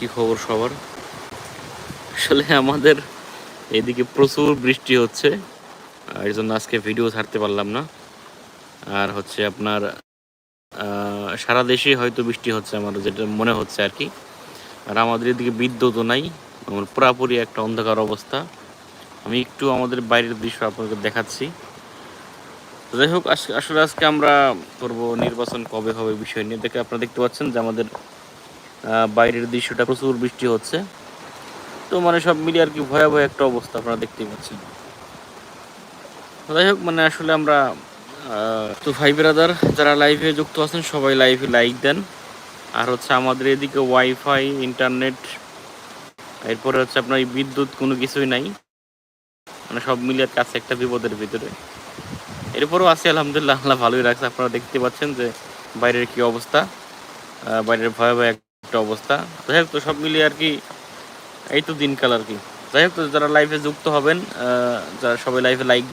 কি খবর সবার? আসলে আমাদের এদিকে প্রচুর বৃষ্টি হচ্ছে এই জন্য আজকে ভিডিও ছাড়তে পারলাম না। আর হচ্ছে আপনার সারা দেশে হয়তো বৃষ্টি হচ্ছে আমার যেটা মনে হচ্ছে আর কি। আর আমাদের এদিকে বিদ্যুৎও নাই, আমার পুরাপুরি একটা অন্ধকার অবস্থা। আমি একটু আমাদের বাইরের দৃশ্য আপনাকে দেখাচ্ছি। যাই হোক আসলে আজকে আমরা করব নির্বাচন কবে হবে বিষয় নিয়ে। দেখে আপনারা দেখতে পাচ্ছেন যে আমাদের বাইরের দৃশ্যটা প্রচুর বৃষ্টি হচ্ছে। তো মানে সব মিলিয়ে আর কি ভয়াবহ একটা অবস্থা আপনারা দেখতেই পাচ্ছেন। যাই হোক মানে আসলে আমরা তো ভাই ব্রাদার, যারা লাইভে যুক্ত আছেন, সবাই লাইভে লাইক দেন। আর হচ্ছে আমাদের এদিকে ওয়াইফাই ইন্টারনেট এরপরে হচ্ছে আপনার বিদ্যুৎ কোনো কিছুই নাই। মানে সব মিলিয়ে কাছে একটা বিপদের ভিতরে। এরপরও আছি, আলহামদুলিল্লাহ, আল্লাহ ভালোই রাখছে। আপনারা দেখতে পাচ্ছেন যে বাইরের কি অবস্থা। বাইরের ভয়াবহ একটা অবস্থা। যাই হোক তো সব মিলিয়ে আর কি, এই তো দিনকাল আর কি। যাই হোক তো যারা লাইফে যুক্ত হবেন যারা সবাই লাইফে লাইক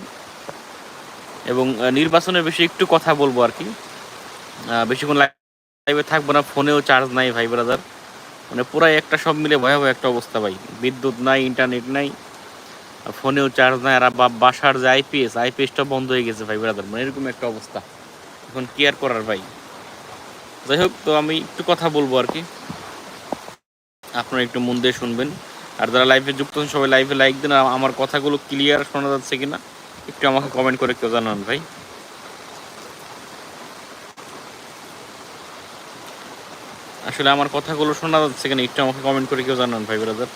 এবং নির্বাচনের বিষয়ে একটু কথা বলব আর কি। বেশিক্ষণ লাইভে থাকব না, ফোনেও চার্জ নাই ভাই ব্রাদার মানে পুরাই একটা সব মিলে ভয়াবহ একটা অবস্থা ভাই। বিদ্যুৎ নাই ইন্টারনেট নাই ফোনেও চার্জ নাই, আর বাসার যে আইপিএস আইপিএসটা বন্ধ হয়ে গেছে ভাই ব্রাদার মানে এরকম একটা অবস্থা। এখন কি আর করার ভাই? যাই হোক, তো আমি একটু কথা বলব আর কি। আপনারা একটু মন দিয়ে শুনবেন। আর যারা লাইভে যুক্ত হন সবাই লাইভে লাইক দেন আমার কথাগুলো ক্লিয়ার শোনা যাচ্ছে কিনা, একটু আমাকে কমেন্ট করে কেউ জানান ভাই। আসলে আমার কথাগুলো শোনা যাচ্ছে কিনা, একটু আমাকে কমেন্ট করে কেউ জানান ভাই ব্রাদার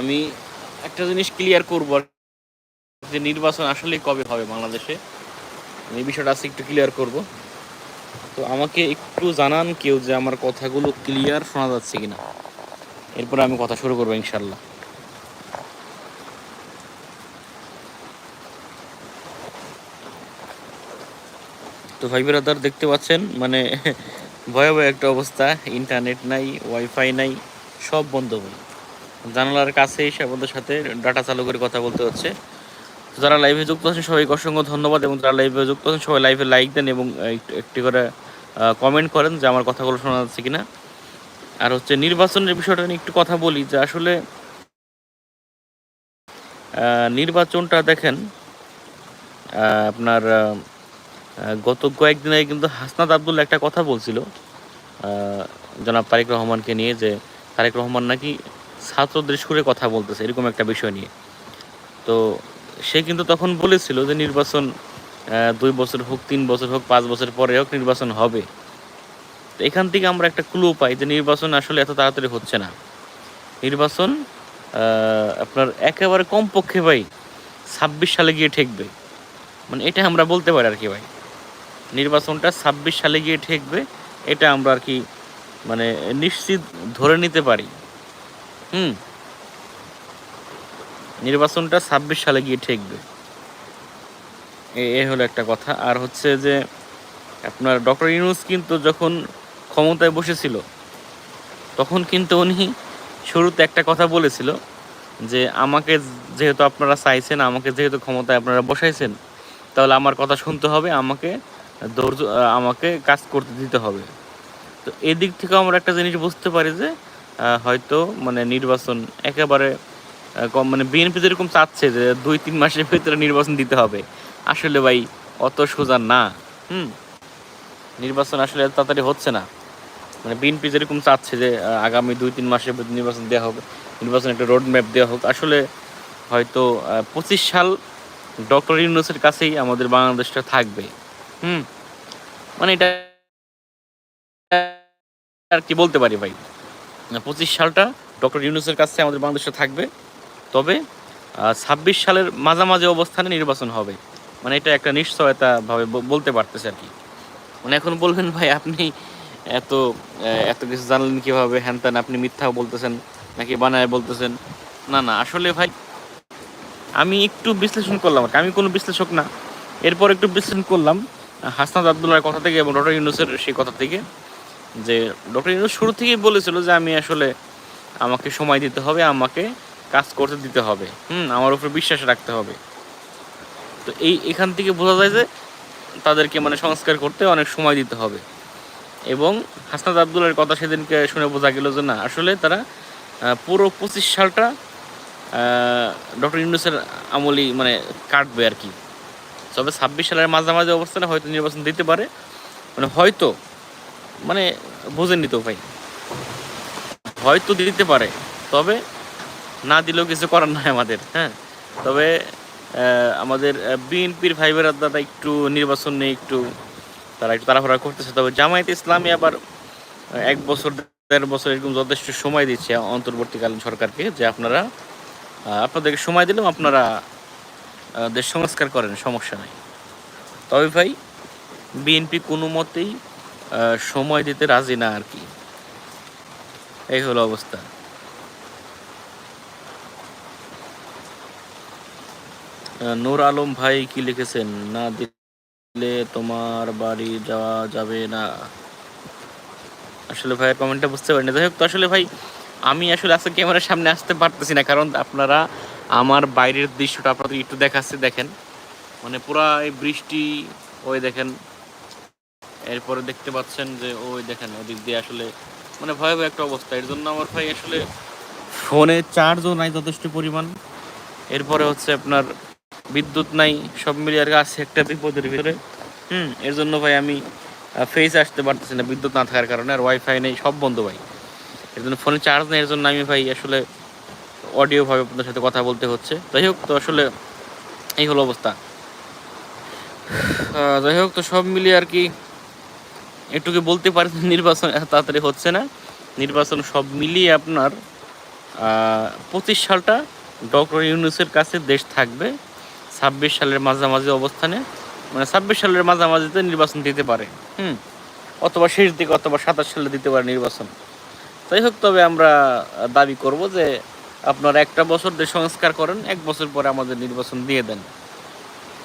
আমি একটা জিনিস ক্লিয়ার করব যে নির্বাচন আসলে কবে হবে বাংলাদেশে? আমি বিষয়টা আজকে একটু ক্লিয়ার করব। তো আমাকে একটু জানান কেউ যে আমার কথাগুলো ক্লিয়ার শোনা যাচ্ছে কিনা। এরপরে আমি কথা শুরু করব ইনশাল্লাহ তো ভাই ব্রাদার দেখতে পাচ্ছেন মানে ভয়াবহ একটা অবস্থা। ইন্টারনেট নাই ওয়াইফাই নাই, সব বন্ধ ভাই। জানালার কাছে এসে আপনাদের সাথে ডাটা চালু করে কথা বলতে হচ্ছে। যারা লাইভে যুক্ত আছেন, সবাইকে অসংখ্য ধন্যবাদ। এবং যারা লাইভে যুক্ত আছেন, সবাই লাইভে লাইক দেন এবং একটু করে কমেন্ট করেন যে আমার কথাগুলো শোনা যাচ্ছে কিনা। আর হচ্ছে নির্বাচনের বিষয়টা নিয়ে একটু কথা বলি যে আসলে নির্বাচনটা দেখেন আপনার গত কয়েকদিন আগে কিন্তু হাসনাত আব্দুল একটা কথা বলছিল জনাব তারেক রহমানকে নিয়ে যে তারেক রহমান নাকি ছাত্রদের সুরে কথা বলতেছে, এরকম একটা বিষয় নিয়ে। তো সে কিন্তু তখন বলেছিল যে নির্বাচন দুই বছর হোক, তিন বছর হোক, পাঁচ বছর পরে হোক নির্বাচন হবে। তো এখান থেকে আমরা একটা ক্লু পাই যে নির্বাচন আসলে এত তাড়াতাড়ি হচ্ছে না। নির্বাচন আপনার একেবারে কমপক্ষে ভাই ছাব্বিশ সালে গিয়ে ঠেকবে। মানে এটা আমরা বলতে পারি আর কি ভাই। নির্বাচনটা ছাব্বিশ সালে গিয়ে ঠেকবে, এটা আমরা আর কি মানে নিশ্চিত ধরে নিতে পারি। হুম? নির্বাচনটা ছাব্বিশ সালে গিয়ে ঠেকবে। এ- হলো একটা কথা। আর হচ্ছে যে, আপনার ডক্টর ইউনুস কিন্তু যখন ক্ষমতায় বসেছিল, তখন কিন্তু উনি শুরুতে একটা কথা বলেছিল যে, আমাকে যেহেতু আপনারা চাইছেন, আমাকে যেহেতু ক্ষমতায় আপনারা বসাইছেন, তাহলে আমার কথা শুনতে হবে, আমাকে ধৈর্য আমাকে কাজ করতে দিতে হবে। তো এদিক থেকে আমরা একটা জিনিস বুঝতে পারি যে হয়তো মানে নির্বাচন একেবারে কম মানে বিএনপি যেরকম চাচ্ছে যে দুই, তিন মাসের ভিতরে নির্বাচন দিতে হবে। আসলে ভাই, অত সোজা না। হুম? নির্বাচন আসলে তাড়াতাড়ি হচ্ছে না। মানে বিএনপি যেরকম চাচ্ছে যে আগামী দুই, তিন মাসের ভিতরে নির্বাচন দেওয়া হোক নির্বাচন একটা রোড ম্যাপ দেওয়া হোক, আসলে হয়তো পঁচিশ সাল ডক্টর ইউনুসের কাছেই আমাদের বাংলাদেশটা থাকবে। হুম? মানে এটা আর কি বলতে পারি ভাই? পঁচিশ সালটা ডক্টর ইউনুসের কাছে আমাদের বাংলাদেশে থাকবে। তবে ছাব্বিশ সালের মাঝামাঝি অবস্থানে নির্বাচন হবে। মানে এটা একটা নিশ্চয়তা ভাবে বলতে পারতেছে আর কি। মানে এখন বলবেন ভাই আপনি এত এত কিছু জানলেন কীভাবে? হ্যান ত্যান আপনি মিথ্যা বলতেছেন নাকি বানায় বলতেছেন? না না আসলে ভাই আমি একটু বিশ্লেষণ করলাম আর আমি কোনো বিশ্লেষক না। এরপর একটু বিশ্লেষণ করলাম আহ, হাসনাত আবদুল্লাহর কথা থেকে এবং ডক্টর ইউনুসের সেই কথা থেকে যে ডক্টর ইউনুস শুরু থেকেই বলেছিল যে আমি আসলে আমাকে সময় দিতে হবে আমাকে কাজ করতে দিতে হবে। হুম, আমার উপর বিশ্বাস রাখতে হবে। তো এই, এখান থেকে বোঝা যায় যে তাদেরকে মানে সংস্কার করতে অনেক সময় দিতে হবে। এবং হাসনাত আবদুল্লার কথা সেদিনকে শুনে বোঝা গেল যে না, আসলে তারা পুরো পঁচিশ সালটা ডক্টর ইউনুসের আমলি মানে কাটবে আর কি। তবে ছাব্বিশ সালের মাঝামাঝি অবস্থানে হয়তো নির্বাচন দিতে পারে। মানে হয়তো মানে বোঝেননি তো ভাই। হয়তো দিতে পারে। তবে না দিলেও কিছু করার নাই আমাদের হ্যাঁ? তবে আমাদের বিএনপির ভাইবেরা দাদা একটু নির্বাচন নিয়ে একটু তারা একটু তাড়াহুড়া করতেছে। তবে জামায়াত ইসলামী আবার এক বছর, দেড় বছর এরকম যথেষ্ট সময় দিচ্ছে অন্তর্বর্তীকালীন সরকারকে যে আপনারা আপনাদেরকে সময় দিলাম আপনারা দেশ সংস্কার করেন, সমস্যা নাই। তবে ভাই, বিএনপি কোনো মতেই সময় দিতে রাজি না আর কি। এই হলো অবস্থা। নূর আলম ভাই কি লিখেছেন? না দিলে তোমার বাড়ি যাওয়া যাবে না। আসলে ভাইয়ের কমেন্টটা বুঝতে পারিনি। যাই হোক, তো আসলে ভাই, আমি আসলে আজকে ক্যামেরার সামনে আসতে পারতেছি না, কারণ আপনারা আমার বাইরের দৃশ্যটা আপনাদের একটু দেখাচ্ছে, দেখেন। মানে পুরা এই বৃষ্টি, ওই দেখেন। এরপরে দেখতে পাচ্ছেন যে, ওই দেখেন ওদিক দিয়ে আসলে মানে ভয়াবহ একটা অবস্থা। এর জন্য আমার ভাই আসলে ফোনে চার্জও নাই যথেষ্ট পরিমাণ। এরপরে হচ্ছে আপনার বিদ্যুৎ নাই, সব মিলিয়ে আর আছে একটা বিপদের ভিতরে। হুম, এর জন্য ভাই আমি ফেস আসতে পারতেছি না বিদ্যুৎ না থাকার কারণে, আর ওয়াইফাই নেই, সব বন্ধ ভাই। এর জন্য ফোনে চার্জ নেই, এর জন্য আমি ভাই আসলে অডিওভাবে আপনাদের সাথে কথা বলতে হচ্ছে। যাই হোক, তো আসলে এই হলো অবস্থা। যাই হোক, তো সব মিলিয়ে আর কি একটু কি বলতে পারেন, নির্বাচন এত তাড়াতাড়ি হচ্ছে না? নির্বাচন সব মিলিয়ে আপনার পঁচিশ সালটা ডক্টর ইউনুসের কাছে দেশ থাকবে। ছাব্বিশ সালের মাঝামাঝি অবস্থানে মানে ছাব্বিশ সালের মাঝামাঝিতে নির্বাচন দিতে পারে, হুম? অথবা শেষ দিকে অথবা সাতাশ সালে দিতে পারে নির্বাচন। যাই হোক, তবে আমরা দাবি করব যে আপনারা একটা বছর দেশ সংস্কার করেন, এক বছর পরে আমাদের নির্বাচন দিয়ে দেন।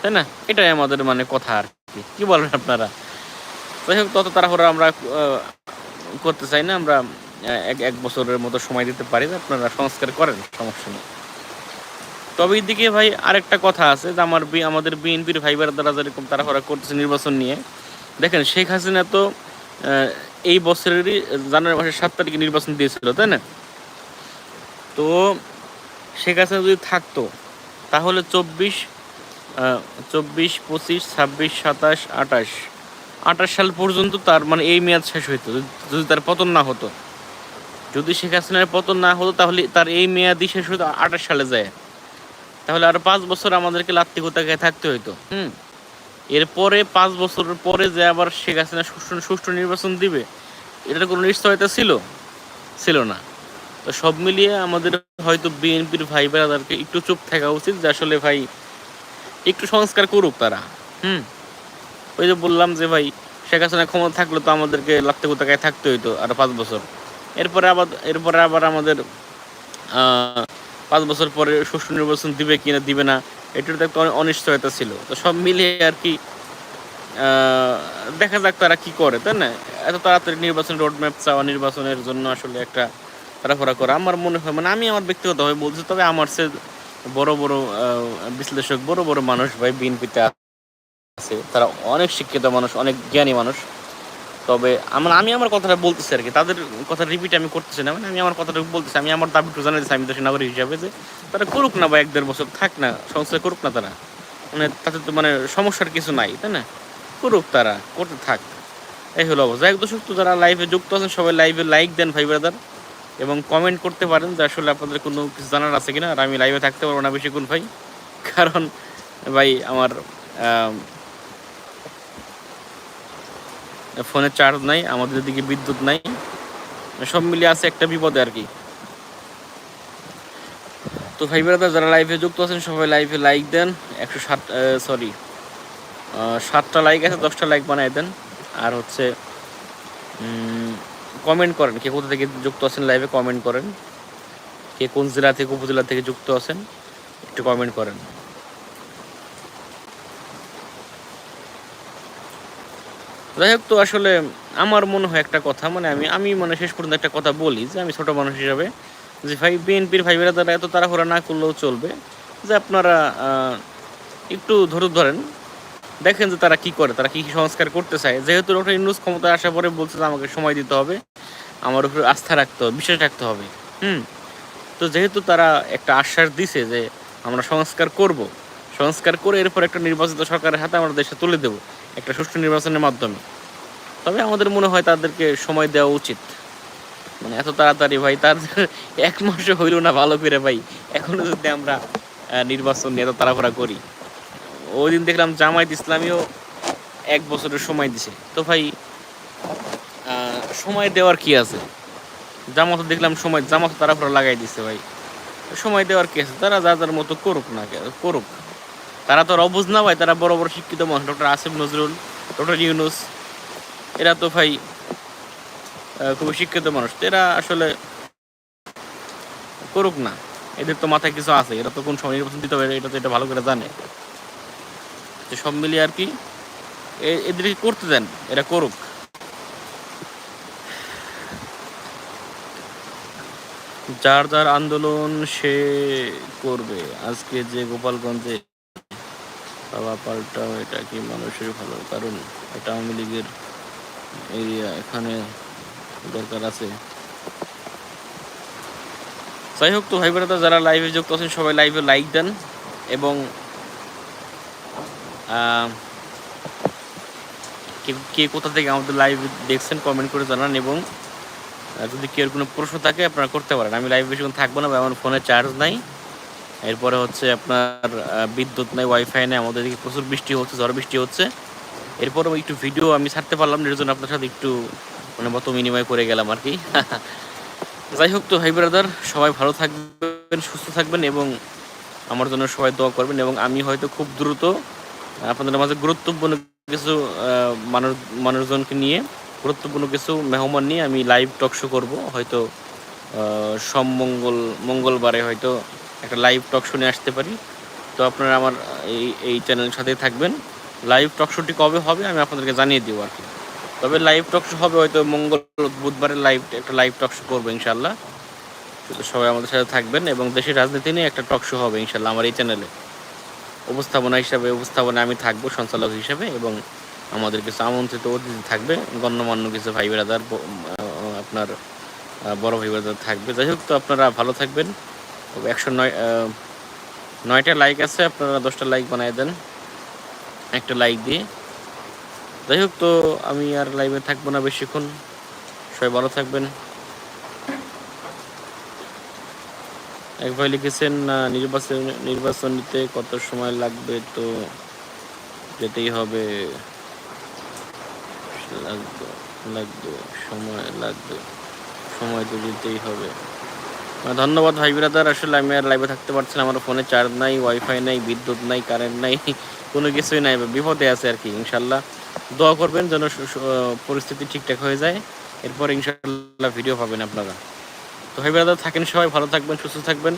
তাই না? এটাই আমাদের মানে কথা আর কি। কি বলেন আপনারা? যাই হোক, তত তাড়াহুড়া আমরা করতে চাই না। আমরা এক এক বছরের মতো সময় দিতে পারি আপনারা সংস্কার করেন, সমস্যা নেই। তবে এদিকে ভাই আরেকটা কথা আছে যে আমার আমাদের বিএনপির ভাইবার দ্বারা যেরকম তাড়াহুড়া করতেছে নির্বাচন নিয়ে, দেখেন শেখ হাসিনা তো এই বছরেরই জানুয়ারি মাসের সাত তারিখে নির্বাচন দিয়েছিল, তাই না? তো শেখ হাসিনা যদি থাকতো, তাহলে চব্বিশ চব্বিশ, পঁচিশ, ছাব্বিশ, সাতাশ, আঠাশ আঠাশ সাল পর্যন্ত তার মানে এই মেয়াদ শেষ হইতো, যদি- যদি তার পতন না হতো। যদি শেখ হাসিনার পতন না হতো, তাহলে তার এই মেয়াদই শেষ হতো আঠাশ সালে যায়। তাহলে আর পাঁচ বছর আমাদেরকে লাত্তি কোথায় থাকতে হইতো। হুম? এরপরে পাঁচ বছরের পরে যে আবার শেখ হাসিনা সুষ্ঠু সুষ্ঠু নির্বাচন দিবে, এটার কোনো নিশ্চয়তা ছিল? ছিল না। তো সব মিলিয়ে আমাদের হয়তো বিএনপির ভাই বেড়াদারকে একটু চুপ থাকা উচিত যে আসলে ভাই একটু সংস্কার করুক তারা। হুম? ওই যে বললাম যে ভাই, শেখ হাসিনা ক্ষমতা থাকলে তো আমাদেরকে লাত্তে কোথাকায় থাকতে হইতো আর পাঁচ বছর। এরপরে আবার এরপরে আবার আমাদের পাঁচ বছর পরে সুষ্ঠু নির্বাচন দিবে কি না দিবে না, এটার তো একটা অনিশ্চয়তা ছিল। তো সব মিলিয়ে আর কি দেখা যাক তারা কি করে, তাই না? এত তাড়াতাড়ি নির্বাচন রোডম্যাপ চাওয়া নির্বাচনের জন্য আসলে একটা তাড়াফাড়া করা আমার মনে হয় মানে আমি আমার ব্যক্তিগতভাবে বলছি, তবে আমার সে বড় বড় বিশ্লেষক, বড় বড় মানুষ ভাই, বিএনপিতে আছে, তারা অনেক শিক্ষিত মানুষ, অনেক জ্ঞানী মানুষ। তবে আমার আমি আমার কথাটা বলতেছি আর কি। তাদের কথা রিপিট আমি করতেছি না। মানে আমি আমার কথাটা বলতেছি। আমি আমার দাবিটু জানাইছি আমি দেশের নাগরিক হিসাবে যে তারা করুক না বা এক দেড় বছর থাক না সংস্কার করুক না তারা। মানে তাতে তো মানে সমস্যার কিছু নাই তাই না? করুক তারা করতে থাক। এই হলো অবস্থা। এক দর্শক তো যারা লাইভে যুক্ত আছেন সবাই লাইভে লাইক দেন ভাই ব্রাদার এবং কমেন্ট করতে পারেন যে আসলে আপনাদের কোনো কিছু জানার আছে কিনা। আর আমি লাইভে থাকতে পারব না বেশিক্ষণ ভাই। কারণ ভাই আমার আম, ফোনে চার্জ নাই, আমাদের দিকে বিদ্যুৎ নাই। সব মিলিয়ে আছে একটা বিপদে আর কি। তো ভাই ব্রাদার যারা লাইভে যুক্ত আছেন, সবাই লাইভে লাইক দেন। একশো ষাট সরি সাতটা লাইক আছে, দশটা লাইক বানাই দেন। আর হচ্ছে কমেন্ট করেন কে কোথা থেকে যুক্ত আছেন লাইভে কমেন্ট করেন। কে কোন জেলা থেকে, উপজেলা থেকে যুক্ত আছেন, একটু কমেন্ট করেন। যাই হোক তো আসলে আমার মনে হয় একটা কথা মানে আমি আমি মানে শেষ পর্যন্ত একটা কথা বলি যে আমি ছোট মানুষ হিসাবে, যে ভাই, বিএনপির ভাই বেরা তারা এত তাড়াহুড়া না করলেও চলবে, যে আপনারা একটু ধরে ধরেন, দেখেন যে তারা কি করে, তারা কি কি সংস্কার করতে চায়। যেহেতু ডক্টর ইউনুস ক্ষমতায় আসার পরে বলছে যে আমাকে সময় দিতে হবে, আমার উপরে আস্থা রাখতে হবে, বিশ্বাস রাখতে হবে, হুম? তো যেহেতু তারা একটা আশ্বাস দিছে যে আমরা সংস্কার করব, সংস্কার করে এরপর একটা নির্বাচিত সরকারের হাতে আমরা দেশে তুলে দেব একটা সুষ্ঠু নির্বাচনের মাধ্যমে। তবে আমাদের মনে হয় তাদেরকে সময় দেওয়া উচিত। মানে এত তাড়াতাড়ি ভাই, তার এক মাসে হইল না ভালো করে ভাই। এখনও যদি আমরা নির্বাচন নিয়ে এত তাড়াহুড়া করি। ওই দিন দেখলাম জামায়াত ইসলামীও এক বছরের সময় দিছে। তো ভাই সময় দেওয়ার কি আছে? জামাত দেখলাম সময়, জামাত তাড়াহুড়া লাগাই দিছে ভাই। সময় দেওয়ার কি আছে? তারা যা যার মতো করুক না করুক। তারা তো অবুজ না ভাই, তারা বড় বড় শিক্ষিত মানুষ ডক্টর আসিফ নজরুল ডক্টর ইউনুস, এরা তো ভাই খুবই শিক্ষিত মানুষ। তো এরা আসলে করুক না। এদের তো মাথায় কিছু আছে। এরা তো কোন সময় নির্বাচন দিতে হবে, এটা তো এটা ভালো করে জানে। তো সব মিলিয়ে আর কি, এ- এদেরকে করতে দেন, এরা করুক। যার যার আন্দোলন সে করবে। আজকে যে গোপালগঞ্জে বাবা পাল্টাও এটা কি মানুষের ভালো? কারণ এটা আওয়ামী লীগের এরিয়া, এখানে দরকার আছে। যাই হোক তো, ভাই বোনেরা, যারা লাইভে যুক্ত আছেন, সবাই লাইভে লাইক দেন এবং কে- কোথা থেকে আমাদের লাইভ দেখছেন কমেন্ট করে জানান এবং যদি কেউ কোনো প্রশ্ন থাকে, আপনারা করতে পারেন। আমি লাইভ বেশিক্ষণ থাকব না বা আমার ফোনে চার্জ নাই। এরপরে হচ্ছে আপনার বিদ্যুৎ নাই ওয়াইফাই নেই, আমাদের এদিকে প্রচুর বৃষ্টি হচ্ছে, ঝড় বৃষ্টি হচ্ছে। এরপরে একটু ভিডিও আমি ছাড়তে পারলাম এর জন্য আপনার সাথে একটু মানে মতো বিনিময় করে গেলাম আর কি। যাই হোক তো, ভাই ব্রাদার সবাই ভালো থাকবেন, সুস্থ থাকবেন এবং আমার জন্য সবাই দোয়া করবেন এবং আমি হয়তো খুব দ্রুত, আপনাদের মাঝে গুরুত্বপূর্ণ কিছু মানুষ, মানুষজনকে নিয়ে, গুরুত্বপূর্ণ কিছু মেহমান নিয়ে আমি লাইভ টক শো করব। হয়তো সোম মঙ্গল, মঙ্গলবারে হয়তো একটা লাইভ টক শো নিয়ে আসতে পারি। তো আপনারা আমার, এই এই চ্যানেলের সাথেই থাকবেন। লাইভ টক শোটি কবে হবে আমি আপনাদেরকে জানিয়ে দেবো আর কি। তবে লাইভ টক শো হবে হয়তো মঙ্গল, বুধবারের লাইভ একটা লাইভ টক শো করব ইনশাল্লাহ তো সবাই আমাদের সাথে থাকবেন এবং দেশের রাজনীতি নিয়ে একটা টক শো হবে ইনশাল্লাহ আমার এই চ্যানেলে উপস্থাপনা হিসাবে উপস্থাপনা আমি থাকব সঞ্চালক হিসাবে এবং আমাদের কিছু আমন্ত্রিত অতিথি থাকবে। গণ্যমান্য কিছু ভাই বেড়াদার আপনার বড় ভাই বেড়াদার থাকবে। যাই হোক, তো আপনারা ভালো থাকবেন। একশো নয় নয়টা লাইক আছে, আপনারা দশটা লাইক বানিয়ে দেন। একটা লাইক দিয়ে। যাই হোক, তো আমি আর লাইভে থাকব না বেশিক্ষণ। সবাই ভালো থাকবেন। এক ভাই লিখেছেন নির্বাচন নির্বাচন নিতে কত সময় লাগবে তো যেতেই হবে? লাগবে লাগবে, সময় লাগবে, সময় তো দিতেই হবে। ধন্যবাদ ভাই বিরাদার আসলে আমি আর লাইভে থাকতে পারছি না, আমার ফোনে চার্জ নাই ওয়াইফাই নাই, বিদ্যুৎ নাই কারেন্ট নাই, কোনো কিছুই নাই, বিপদে আছে আর কি ইনশাল্লাহ দোয়া করবেন যেন পরিস্থিতি ঠিকঠাক হয়ে যায়, এরপর ইনশাল্লাহ ভিডিও পাবেন আপনারা। তো ভাই বিরাদার থাকেন সবাই, ভালো থাকবেন, সুস্থ থাকবেন,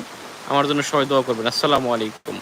আমার জন্য সবাই দোয়া করবেন, আসসালামু আলাইকুম।